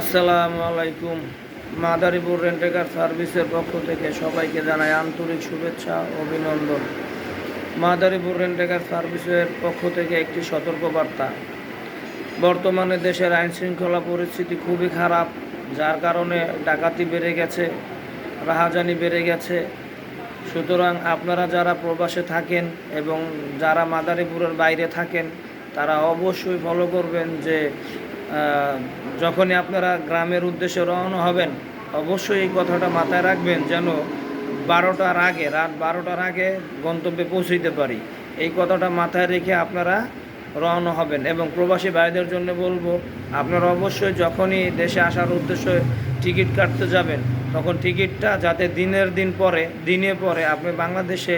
আসসালামু আলাইকুম। মাদারীপুর রেন্টেকার সার্ভিসের পক্ষ থেকে সবাইকে জানাই আন্তরিক শুভেচ্ছা, অভিনন্দন। মাদারীপুর রেন্টেকার সার্ভিসের পক্ষ থেকে একটি সতর্কবার্তা। বর্তমানে দেশের আইন শৃঙ্খলা পরিস্থিতি খুবই খারাপ, যার কারণে ডাকাতি বেড়ে গেছে, রাহাজানি বেড়ে গেছে। সুতরাং আপনারা যারা প্রবাসে থাকেন এবং যারা মাদারীপুরের বাইরে থাকেন, তারা অবশ্যই ফলো করবেন যে যখনই আপনারা গ্রামের উদ্দেশ্যে রওনা হবেন, অবশ্যই এই কথাটা মাথায় রাখবেন যেন বারোটার আগে, রাত বারোটার আগে গন্তব্যে পৌঁছইতে পারি। এই কথাটা মাথায় রেখে আপনারা রওনা হবেন এবং প্রবাসী ভাইদের জন্য বলব, আপনারা অবশ্যই যখনই দেশে আসার উদ্দেশ্যে টিকিট কাটতে যাবেন, তখন টিকিটটা যাতে দিনের দিন পরে, দিনে পরে আপনি বাংলাদেশে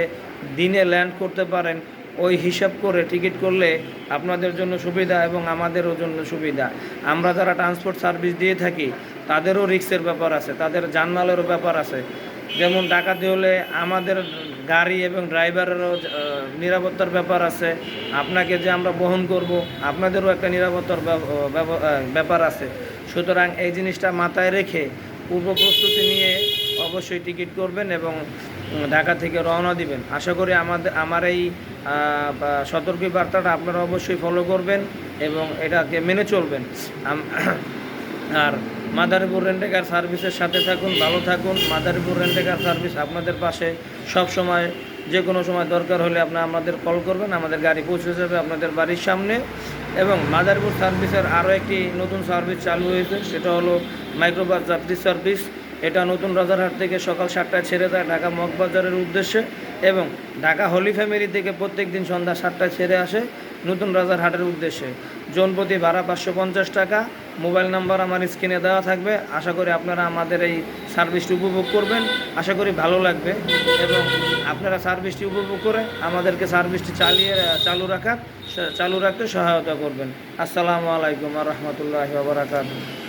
দিনে ল্যান্ড করতে পারেন ওই হিসাব করে টিকিট করলে আপনাদের জন্য সুবিধা এবং আমাদেরও জন্য সুবিধা। আমরা যারা ট্রান্সপোর্ট সার্ভিস দিয়ে থাকি, তাদেরও রিক্সের ব্যাপার আছে, তাদের জানমালেরও ব্যাপার আছে। যেমন ডাকাতি হলে আমাদের গাড়ি এবং ড্রাইভারেরও নিরাপত্তার ব্যাপার আছে। আপনাকে যে আমরা বহন করব, আপনাদেরও একটা নিরাপত্তার ব্যাপার আছে। সুতরাং এই জিনিসটা মাথায় রেখে পূর্ব প্রস্তুতি নিয়ে অবশ্যই টিকিট করবেন এবং ঢাকা থেকে রওনা দিবেন। আশা করি আমাদের আমার এই সতর্কী বার্তাটা আপনারা অবশ্যই ফলো করবেন এবং এটাকে মেনে চলবেন। আর মাদারীপুর রেন্টেকার সার্ভিসের সাথে থাকুন, ভালো থাকুন। মাদারীপুর রেন্টেকার সার্ভিস আপনাদের পাশে। সব সময়, যে কোনো সময় দরকার হলে আপনারা আমাদের কল করবেন, আমাদের গাড়ি পৌঁছে যাবে আপনাদের বাড়ির সামনে। এবং মাদারীপুর সার্ভিসের আরও একটি নতুন সার্ভিস চালু হয়েছে, সেটা হলো মাইক্রোবাস যাত্রী সার্ভিস। এটা নতুন রাজারহাট থেকে সকাল সাতটায় ছেড়ে দেয় ঢাকা মগবাজারের উদ্দেশ্যে এবং ঢাকা হোলি ফ্যামিলি থেকে প্রত্যেক দিন সন্ধ্যা সাতটায় ছেড়ে আসে নতুন রাজারহাটের উদ্দেশ্যে। জনপ্রতি ভাড়া পাঁচশো পঞ্চাশ টাকা। মোবাইল নাম্বার আমার স্ক্রিনে দেওয়া থাকবে। আশা করি আপনারা আমাদের এই সার্ভিসটি উপভোগ করবেন। আশা করি ভালো লাগবে। এবং আপনারা সার্ভিসটি উপভোগ করে আমাদেরকে সার্ভিসটি চালিয়ে, চালু রাখার চালু রাখতে সহায়তা করবেন। আসসালামু আলাইকুম রহমতুল্লাহ বারাকাতুহ।